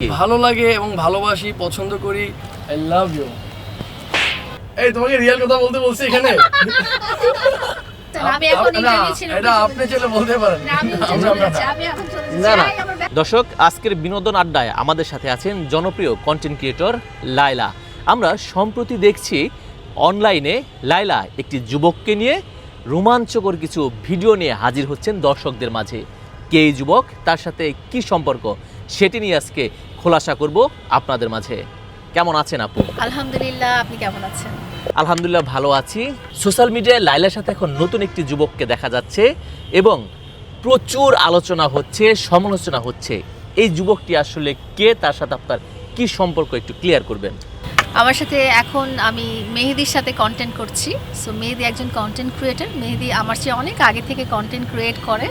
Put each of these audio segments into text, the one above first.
ভালো লাগে এবং ভালোবাসি পছন্দ করি। আই লাভ ইউ এই তোমাকে রিয়েল কথা বলতে বলছি এখানে। দর্শক আজকের বিনোদন আড্ডায় আমাদের সাথে আছেন জনপ্রিয় কন্টেন্ট ক্রিয়েটর লাইলা আমরা সম্প্রতি দেখছি অনলাইনে লাইলা একটি যুবককে নিয়ে রোমাঞ্চকর কিছু ভিডিও নিয়ে হাজির হচ্ছেন দর্শকদের মাঝে। কে এই যুবক তার সাথে কি সম্পর্ক সেটি নিয়ে আজকে খোলাসা করব আপনাদের মাঝে। কেমন আছেন আপু? আলহামদুলিল্লাহ আপনি কেমন আছেন? আলহামদুলিল্লাহ ভালো আছি। সোশ্যাল মিডিয়ায় লাইলার সাথে এখন নতুন একটি যুবককে দেখা যাচ্ছে এবং প্রচুর আলোচনা হচ্ছে সমালোচনা হচ্ছে। এই যুবকটি আসলে কে? তার সাথে আপনার কি সম্পর্ক? একটু ক্লিয়ার করবেন। আমার সাথে এখন আমি মেহেদির সাথে কন্টেন্ট করছি। সো মেহেদি একজন কন্টেন্ট ক্রিয়েটার মেহেদি আমার চেয়ে অনেক আগে থেকে কন্টেন্ট ক্রিয়েট করে।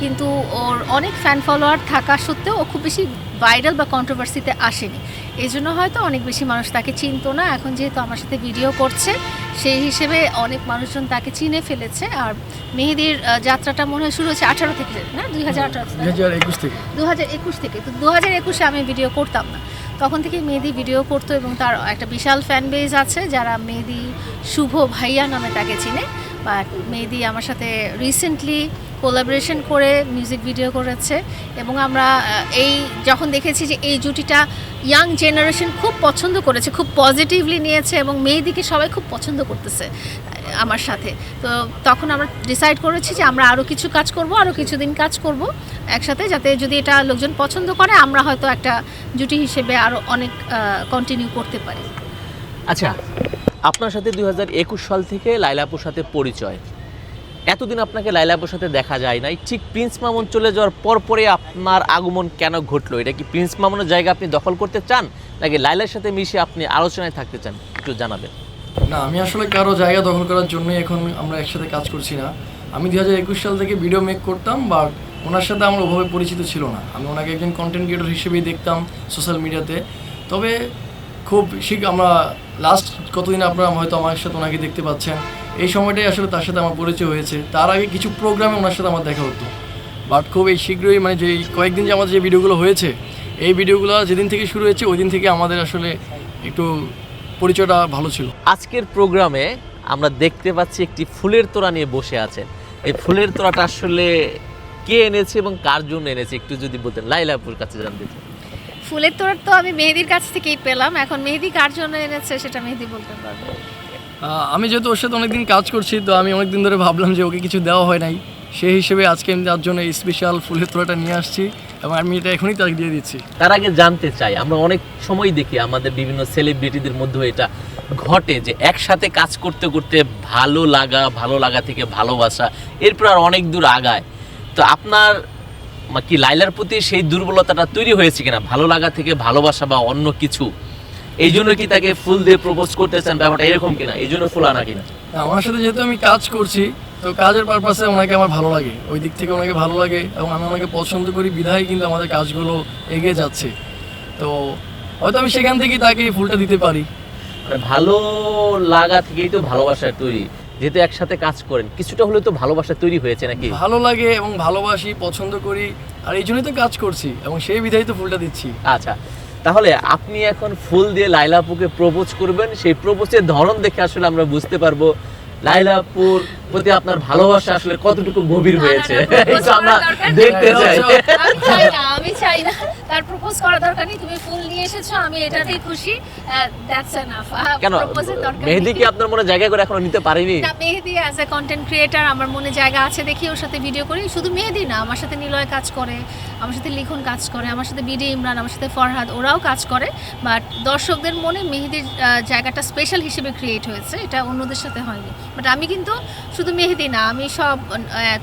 কিন্তু ওর অনেক ফ্যান ফলোয়ার থাকা সত্ত্বেও ও খুব বেশি ভাইরাল বা কন্ট্রোভার্সিতে আসেনি। এই জন্য হয়তো অনেক বেশি মানুষ তাকে চিনতো না। এখন যেহেতু আমার সাথে ভিডিও করছে সেই হিসেবে অনেক মানুষজন তাকে চিনে ফেলেছে। আর মেহেদির যাত্রাটা মনে হয় শুরু হয়েছে আঠারো থেকে না? দুই হাজার আঠারো থেকে। দু হাজার একুশ থেকে। তো দু হাজার একুশে আমি ভিডিও করতাম না। তখন থেকে মেহেদি ভিডিও করতো এবং তার একটা বিশাল ফ্যান বেজ আছে, যারা মেহেদি শুভ ভাইয়া নামে তাকে চিনে। বাট মেহেদি আমার সাথে রিসেন্টলি কোলাবরেশন করে মিউজিক ভিডিও করেছে এবং আমরা এই যখন দেখেছি যে এই জুটিটা ইয়াং জেনারেশন খুব পছন্দ করেছে, খুব পজিটিভলি নিয়েছে এবং মেহেদিকে সবাই খুব পছন্দ করতেছে আমার সাথে। তো তখন আমরা ডিসাইড করেছি যে আমরা আরও কিছু কাজ করব আরও কিছুদিন কাজ করব একসাথে যাতে যদি এটা লোকজন পছন্দ করে, আমরা হয়তো একটা জুটি হিসেবে আরও অনেক কন্টিনিউ করতে পারি। আচ্ছা আপনার সাথে দুই হাজার একুশ সাল থেকে লাইলাপুর সাথে পরিচয়। এতদিন আপনাকে লাইলাপুর সাথে দেখা যায় নাই। ঠিক প্রিন্স মামুন চলে যাওয়ার পর পরে আপনার আগমন কেন ঘটলো? এটা কি প্রিন্স মামুনের জায়গা আপনি দখল করতে চান, নাকি লাইলার সাথে মিশে আপনি আলোচনায় থাকতে চান? একটু জানাবেন। না, আমি আসলে কারও জায়গা দখল করার জন্যই এখন আমরা একসাথে কাজ করছি না। আমি দু হাজার একুশ সাল থেকে ভিডিও মেক করতাম বাট ওনার সাথে আমার ওভাবে পরিচিত ছিল না। আমি ওনাকে একজন কন্টেন্ট ক্রিয়েটর হিসেবেই দেখতাম সোশ্যাল মিডিয়াতে তবে খুব শীঘ্র আমরা লাস্ট কতদিন আপনারা হয়তো আমার সাথে ওনাকে দেখতে পাচ্ছেন, এই সময়টাই আসলে তার সাথে আমার পরিচয় হয়েছে। তার আগে কিছু প্রোগ্রামে ওনার সাথে আমার দেখা হতো। বাট খুব এই শীঘ্রই মানে যে কয়েকদিন যে আমাদের যে ভিডিওগুলো হয়েছে, এই ভিডিওগুলো যেদিন থেকে শুরু হয়েছে ওই দিন থেকে আমাদের আসলে একটু পরিচয়টা ভালো ছিল। আজকের প্রোগ্রামে আমরা দেখতে পাচ্ছি একটি ফুলের তোড়া নিয়ে বসে আছেন। এই ফুলের তোড়াটা আসলে কে এনেছে এবং কার জন্য এনেছে, একটু যদি বলতেন। লাইলাপুর কাছে জানতে চাই ফুলের তোড়া তো আমি মেহেদির কাছ থেকেই পেলাম। এখন মেহেদি কার জন্য এনেছে সেটা মেহেদি বলতে পারবে। আমি যেহেতু ওর সাথে অনেকদিন কাজ করছি তো আমি অনেকদিন ধরে ভাবলাম যে ওকে কিছু দেওয়া হয় নাই। সেই হিসেবে আজকে আমি তার জন্য স্পেশাল ফুলের তোড়াটা নিয়ে আসছি এবং আমি এটা এখনই তাকে দিয়ে দিচ্ছি। তার আগে জানতে চাই আমরা অনেক সময় দেখি আমাদের বিভিন্ন সেলিব্রিটিদের মধ্যে এটা ঘটে যে একসাথে কাজ করতে করতে ভালো লাগা ভালো লাগা থেকে ভালোবাসা এরপর আর অনেক দূর আগায়। তো আপনার কি লাইলার প্রতি সেই দুর্বলতাটা তৈরি হয়েছে কিনা? ভালো লাগা থেকে ভালোবাসা বা অন্য কিছু? এই জন্য কি তাকে ফুল দিয়ে প্রপোজ করতেছেন? ব্যাপারটা এরকম কিনা? এই জন্য ফুল আনা কিনা? আমার সাথে যেহেতু আমি কাজ করছি তো কাজের পারপাসে ওনাকে আমার ভালো লাগে। ওই দিক থেকে ওনাকে ভালো লাগে এবং আমি ওনাকে পছন্দ করি বিধায় কিন্তু আমাদের কাজগুলো এগিয়ে যাচ্ছে। তো হয়তো আমি সেখান থেকেই তাকে ফুলটা দিতে পারি। মানে ভালো লাগা থেকেই তো ভালোবাসা তৈরি। যেহেতু একসাথে কাজ করেন কিছুটা হলে তো ভালোবাসা তৈরি হয়েছে নাকি? ভালো লাগে এবং ভালোবাসি পছন্দ করি আর এই জন্যই তো কাজ করছি এবং সেই বিধায় তো ফুলটা দিচ্ছি। আচ্ছা তাহলে আপনি এখন ফুল দিয়ে লাইলাপুকে প্রপোজ করবেন সেই প্রপোজের ধরন দেখে আসলে আমরা বুঝতে পারব। লাইলাপুর প্রতি আপনার ভালোবাসা আসলে কতটুকু গভীর হয়েছে? আমরা দেখতে চাই। আমি চাই না তার প্রপোজ করা দরকার নেই তুমি ফুল নিয়ে এসেছ আমি এটাতেই খুশি। দ্যাটস এনাফ কেন মেহেদি কি আপনার মনে জায়গা করে এখনও নিতে পারেনি? না Mehedi as a content creator আমার মনে জায়গা আছে দেখি ওর সাথে ভিডিও করি। শুধু মেহেদি না আমার সাথে নিলয় কাজ করে আমার সাথে লিখন কাজ করে আমার সাথে বিডি ইমরান আমার সাথে ফরহাদ ওরাও কাজ করে। বাট দর্শকদের মনে মেহেদির জায়গাটা স্পেশাল হিসেবে ক্রিয়েট হয়েছে এটা অন্যদের সাথে হয়নি। বাট আমি কিন্তু শুধু মেহেদি না আমি সব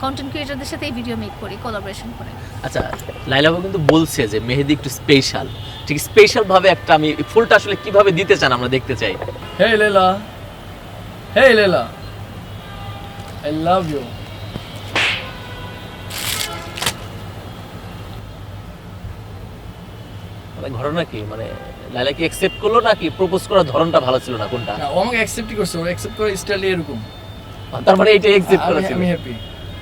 কন্টেন্ট ক্রিয়েটারদের সাথে ভিডিও মেক করি কোলাবোরেশন করে। আচ্ছা লাইলাপু কিন্তু বলছে যে মেহেদি একটু স্পেশাল ঠিক স্পেশাল ভাবে একটা আমি ফুলটা আসলে কীভাবে দিতে চান আমরা দেখতে চাই। হে লেলা হে লেলা আই লাভ ইউ মানে ঘটনা কি? মানে লাইলা কি অ্যাকসেপ্ট করল নাকি? প্রপোজ করার ধরনটা ভালো ছিল না কোনটা? না ও আমাকে অ্যাকসেপ্টই করছে ওর অ্যাকসেপ্ট করে স্টাইল এরকম। তার মানে এটা অ্যাকসেপ্ট আমি করা ছিল আমি হ্যাপি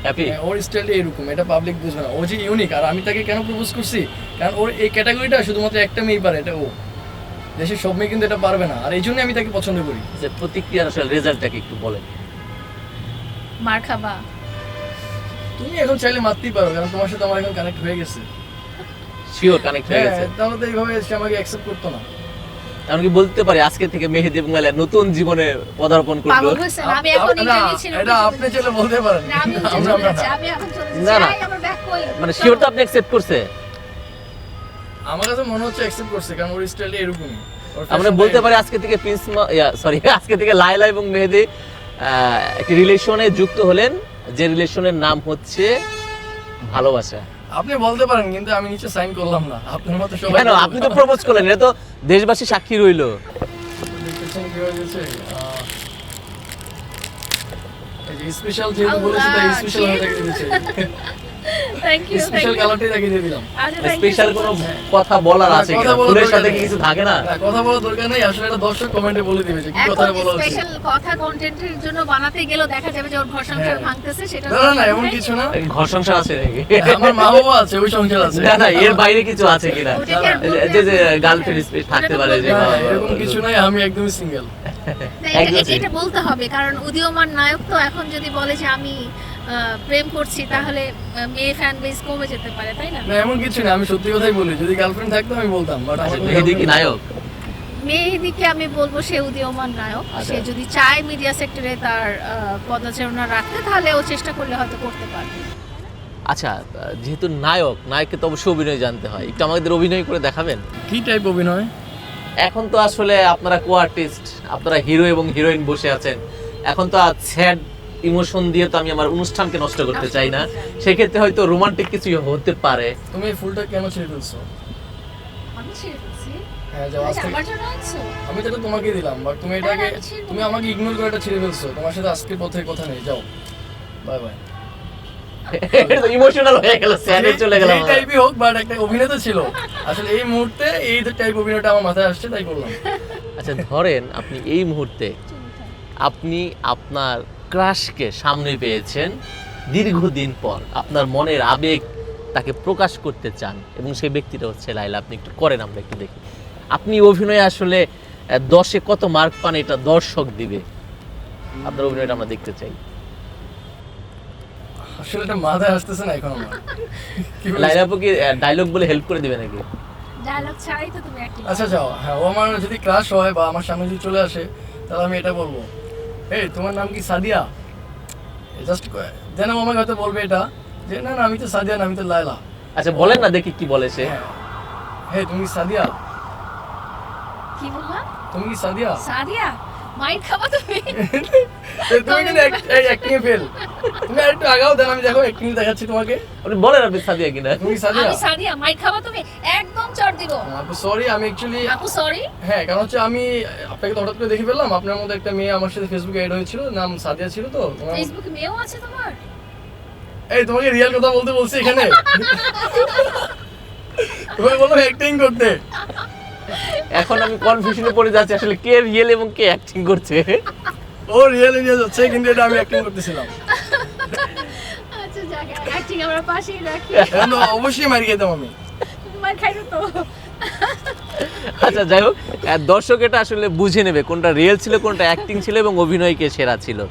হ্যাপি হ্যাঁ, ওর স্টাইলটা এরকম এটা পাবলিক বুঝবে না। ও যে ইউনিক আর আমি তাকে কেন প্রপোজ করছি? কারণ ওর এই ক্যাটাগরিটা শুধুমাত্র একটা মেয়েই পারে এটা ও। দেশের সব মেয়ে কিন্তু এটা পারবে না আর এই জন্য আমি তাকে পছন্দ করি। যে প্রতিক্রিয়ার আসলে রেজাল্টটাকে একটু বলেন। মার খাবা। তুমি এখন চাইলে মারতেই পারো কারণ তোমার সাথে আমার এখন কানেক্ট হয়ে গেছে। শিওর কানেক্ট হয়ে গেছে। হ্যাঁ তাহলে তো এইভাবে সে আমাকে অ্যাকসেপ্ট করতো না। এমনকি বলতে পারি আজকে থেকে মেহেদি এবং লাইলা নতুন জীবনে পদার্পণ করল আমি এখন না, এটা আপনি চাইলে বলতে পারেন না? মানে শিওর তো আপনি অ্যাকসেপ্ট করছে? আমার কাছে মনে হচ্ছে অ্যাকসেপ্ট করছে কারণ ওর স্টাইলটা এরকমই। আমরা বলতে পারি আজকে থেকে প্রিন্স সরি আজকে থেকে লাইলা এবং মেহেদি আহ, একটি রিলেশনে যুক্ত হলেন যে রিলেশনের নাম হচ্ছে ভালোবাসা। আপনি বলতে পারেন কিন্তু আমি নিচে সাইন করলাম না। আপনার মতো সবাই কেন? আপনি তো প্রপোজ করলেন এটা তো দেশবাসী সাক্ষী রইল। দেখতেছেন কি স্পেশাল যেহেতু বলেছি তাই স্পেশাল হয়ে কি? You, thank special you. কালারটাই তাকে দিয়ে দিলাম। আচ্ছা, স্পেশাল কোনো কথা বলার আছে কিনা? ফুলের সাথে কি কিছু থাকে না? কথা বলার দরকার নেই। আসলে এটা দর্শক কমেন্টে বলে দিবে যে কি কথা বলা স্পেশাল কথা কন্টেন্টের জন্য বানাতে গেলেও দেখা যাবে যে ওর ঘর সংসার হ্যাঁ। ভাঙতেছে সেটা না না, এমন কিছু না। ঘর সংসার আছে নাকি? আমার মা বাবা আছে ওই সংসার আছে। না না এর বাইরে কিছু আছে কিনা? কি না, যে যে গার্লফ্রেন্ড স্পেস থাকতে পারে যে এরকম কিছু নাই আমি একদমই সিঙ্গেল এটা- একদম বলতে হবে কারণ উদীয়মান নায়ক তো এখন যদি বলে যে আমি প্রেম করছি তাহলে মেয়ে ফ্যান বেস কমে যেতে পারে তাই না? না এমন কিছু না আমি সত্যি কথাই বলি যদি গার্লফ্রেন্ড থাকতো আমি বলতাম বাট মেহেদি কি নায়ক? মেয়েদিকে আমি বলব সে উদীয়মান নায়ক। আচ্ছা। সে যদি চায় মিডিয়া সেক্টরে তার পদাচারণা রাখতে তাহলে ও চেষ্টা করলে হয়তো করতে পারবে। আচ্ছা যেহেতু নায়ক নায়ককে তো অবশ্যই অভিনয় জানতে হয়। একটু আমাদের অভিনয় করে দেখাবেন? কি টাইপ অভিনয়? এখন তো আসলে আপনারা কো আর্টিস্ট আপনারা হিরো এবং হিরোইন বসে আছেন। এখন তো স্যাড ইমোশন দিয়ে তো আমি আমার অনুষ্ঠানকে নষ্ট করতে চাই না। সেক্ষেত্রে হয়তো রোমান্টিক কিছু হতে পারে। তুমি এই ফুলটা কেন ছেড়ে ফেলছো? আমি ছেড়ে ফেলছি। হ্যাঁ? আমি তো তোমাকে দিলাম বাট তুমি এটাকে তুমি আমাকে ইগনোর করে এটা ছেড়ে ফেলছো। তোমার সাথে আজকের পথে কথা নেই যাও। বাই বাই ইমোশনাল হয়ে গেল স্যাডে চলে এই টাইপই হোক বাট একটা অভিনয় তো ছিল। আসলে এই মুহূর্তে এই টাইপ অভিনয়টা আমার মাথায় আসছে তাই করলাম আচ্ছা ধরেন আপনি এই মুহূর্তে আপনি আপনার ক্রাশকে সামনে পেয়েছেন দীর্ঘদিন পর। আপনার মনের আবেগ তাকে প্রকাশ করতে চান এবং সেই ব্যক্তিটা হচ্ছে লাইলা আপনি একটু করেন আমরা একটু দেখি। আপনি অভিনয়ে আসলে দশে কত মার্ক পান এটা দর্শক দিবে? আপনার অভিনয়টা আমরা দেখতে চাই। আসলে এটা মাথায় আসতেছে না এখন আমার। লাইলা আপু কি ডায়লগ বলে হেল্প করে দিবে নাকি? ডায়লগ ছাড়াই তো তুমি আচ্ছা যাও। হ্যাঁ ও আমার যদি ক্রাশ হয় বা আমার সামনে যদি চলে আসে তাহলে আমি এটা বলব। এই তোমার নাম কি সাদিয়া? জাস্ট দেন আমাকে হয়তো বলবে এটা যে না না আমি তো সাদিয়া না আমি তো লায়লা। আচ্ছা বলেন না দেখি কি বলে সে। হ্যাঁ। হে তুমি সাদিয়া? কি বললা? তুমি কি সাদিয়া? সাদিয়া? মাইর খাবা তুমি তুমি কিন্তু অ্যাক্টিং এ ফেল তুমি আরেকটু আগাও দেন আমি দেখো অ্যাক্টিং দেখাচ্ছি তোমাকে। আপনি বলেন আপনি সাদিয়া কিনা। তুমি সাদিয়া? আমি সাদিয়া খাবা তুমি একদম চড় দিব। আপু সরি আমি অ্যাকচুয়ালি আপু সরি হ্যাঁ কারণ হচ্ছে আমি আপনাকে তো হঠাৎ করে দেখে ফেললাম আপনার মধ্যে একটা মেয়ে আমার সাথে ফেসবুকে অ্যাড হয়েছিল নাম সাদিয়া ছিল তো। তোমার ফেসবুকে মেয়েও আছে তোমার? এই তোমাকে রিয়েল কথা বলতে বলছি এখানে। তোমাকে বললাম অ্যাক্টিং করতে। এখন আমি কনফিউশনে পড়ে যাচ্ছি আসলে কে রিয়েল এবং কে অ্যাক্টিং করছে। ও রিয়েল এরিয়া যাচ্ছে কিন্তু এটা আমি অ্যাক্টিং করতেছিলাম। আচ্ছা যাক অ্যাক্টিং আমরা পাশেই রাখি। অবশ্যই মারি খেতাম আমি। মার খাইছো তো। আচ্ছা যাই হোক দর্শক এটা আসলে বুঝে নেবে কোনটা রিয়েল ছিল কোনটা অ্যাক্টিং ছিল এবং অভিনয় কে সেরা ছিল।